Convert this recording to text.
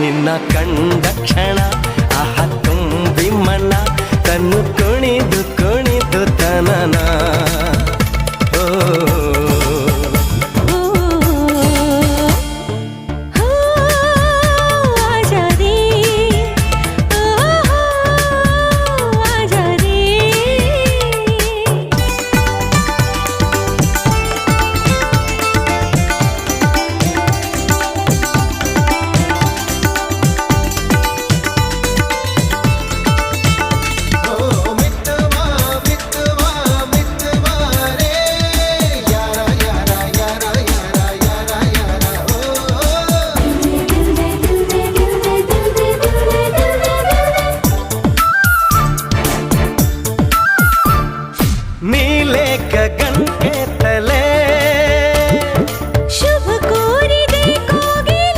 ನಿನ್ನ ಕಂಡ ಕ್ಷಣ. నీ